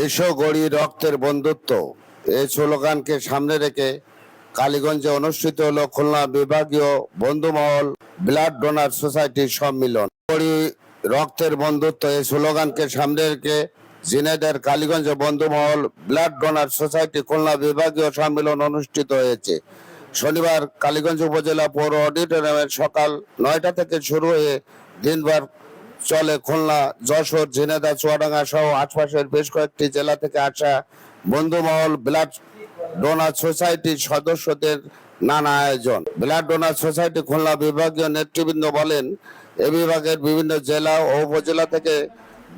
এসো গড়ি রক্তের বন্ধুত্ব। এই স্লোগানকে সামনে রেখে কালীগঞ্জে অনুষ্ঠিত হলো খুলনা বিভাগীয় বন্ধুমহল ব্লাড ডোনার সোসাইটির সম্মিলন। গড়ি রক্তের বন্ধুত্ব এই স্লোগানকে সামনে রেখে জিনেদের Kaliganj Bondhumohol blood donor society Khulna বিভাগীয় সম্মেলন অনুষ্ঠিত হয়েছে। শনিবার কালীগঞ্জ উপজেলা পৌর অডিটোরিয়ামের সকাল নয়টা থেকে শুরু হয়ে দিনভর চলে খুলনা, যশোর ঝিনেদা চুয়াডাঙ্গা সহ আশপাশের বেশ কয়েকটি জেলা থেকে আসা বন্ধুমহল ব্লাড ডোনার সোসাইটির সদস্যদের নানা আয়োজন। ব্লাড ডোনার সোসাইটি খুলনা বিভাগীয় নেতৃবৃন্দ বলেন, এ বিভাগের বিভিন্ন জেলা ও উপজেলা থেকে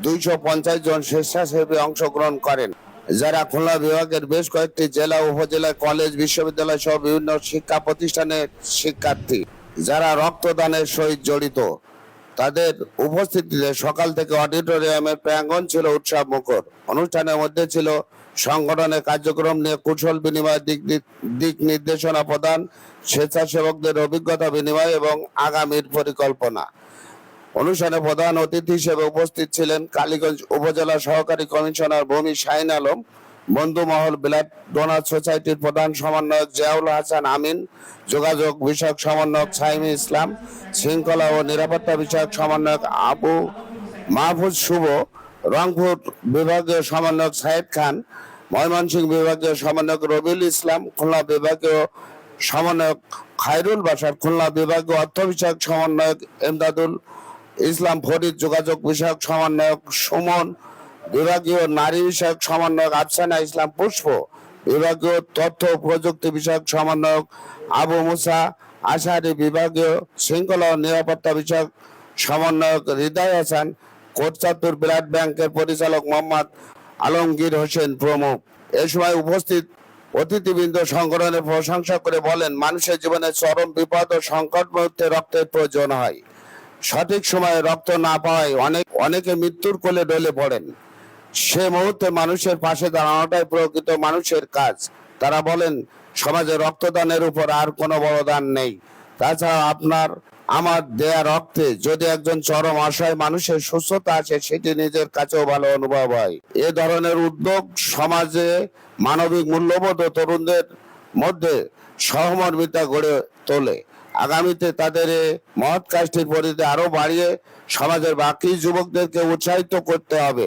দুইশো পঞ্চাশ জন স্বেচ্ছাসেবী অংশগ্রহণ করেন, যারা খুলনা বিভাগের বেশ কয়েকটি জেলা উপজেলা কলেজ, বিশ্ববিদ্যালয় সহ বিভিন্ন শিক্ষা প্রতিষ্ঠানের শিক্ষার্থী, যারা রক্তদানের সহিত জড়িত। তাদের উপস্থিতিতে সকাল থেকে অডিটোরিয়ামের প্রাঙ্গণ ছিল উৎসব মুখর। অনুষ্ঠানের মধ্যে ছিল সংগঠনের কার্যক্রম নিয়ে কুশল বিনিময় দিক দিক- নির্দেশনা প্রদান, স্বেচ্ছাসেবকদের অভিজ্ঞতা বিনিময় এবং আগামীর পরিকল্পনা। অনুষ্ঠানে প্রধান অতিথি হিসেবে উপস্থিত ছিলেন কালীগঞ্জ উপজেলা সহকারী কমিশনার ভূমি শাহিন আলম বন্ধুমহল বিলাট ডোনার সোসাইটির প্রধান সমন্বয়ক জিয়াউল হাসান আমিন, যোগাযোগ বিষয়ক সমন্বয়ক সাইমি ইসলাম, শৃঙ্খলা ও নিরাপত্তা বিষয়ক সমন্বয়ক আবু মাহফুজ শুভ, রংপুর বিভাগীয় সমন্বয়ক সাহেদ খান, ময়মনসিংহ বিভাগীয় সমন্বয়ক রবিউল ইসলাম, খুলনা বিভাগীয় সমন্বয়ক খায়রুল বাসার খুলনা বিভাগীয় অর্থ বিষয়ক সমন্বয়ক এমদাদুল ইসলাম ফরিদ, যোগাযোগ বিষয়ক সমন্বয়ক সুমন বিভাগীয় নারী বিষয়ক সমন্বয়ক আফসানা ইসলাম পুষ্প, বিভাগীয় তথ্য প্রযুক্তি বিষয়ক সমন্বয়ক আবু মুসা আশারি বিভাগীয় শৃঙ্খলা ও নিরাপত্তা বিষয়ক সমন্বয়ক হৃদয় হাসান কোটচাতুর ব্লাড ব্যাংকের পরিচালক মোহাম্মদ আলমগীর হোসেন প্রমুখ। এ সময় উপস্থিত অতিথিবৃন্দ সংগঠনের প্রশংসা করে বলেন, মানুষের জীবনে চরম বিপদ ও সংকট মুহূর্তে রক্তের প্রয়োজন হয়। সঠিক সময়ে রক্ত না পাওয়ায় অনেক, অনেকে মৃত্যুর কোলে ডলে পড়েন। সে মুহূর্তে মানুষের পাশে দাঁড়ানোটাই প্রকৃত মানুষের কাজ। তারা বলেন, সমাজে রক্তদানের উপর আর কোনো বড় দান নেই। তাছাড়া আপনার, আমার দেয়া রক্তে যদি একজন চরম অসহায় মানুষের সুস্থতা আছে সেটি নিজের কাছেও ভালো অনুভব হয়। এ ধরনের উদ্যোগ সমাজে মানবিক মূল্যবোধ ও তরুণদের মধ্যে সহমর্মিতা গড়ে তোলে। আগামীতে তাদের মহৎ কাজটির পরিধি আরও বাড়িয়ে সমাজের বাকি যুবকদেরকে উৎসাহিত করতে হবে।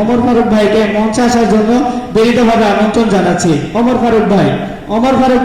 অমর ফারুক ভাইকে মঞ্চে আসার জন্য বিনীতভাবে আমন্ত্রণ জানাচ্ছি। অমর ফারুক ভাই অমর ফারুক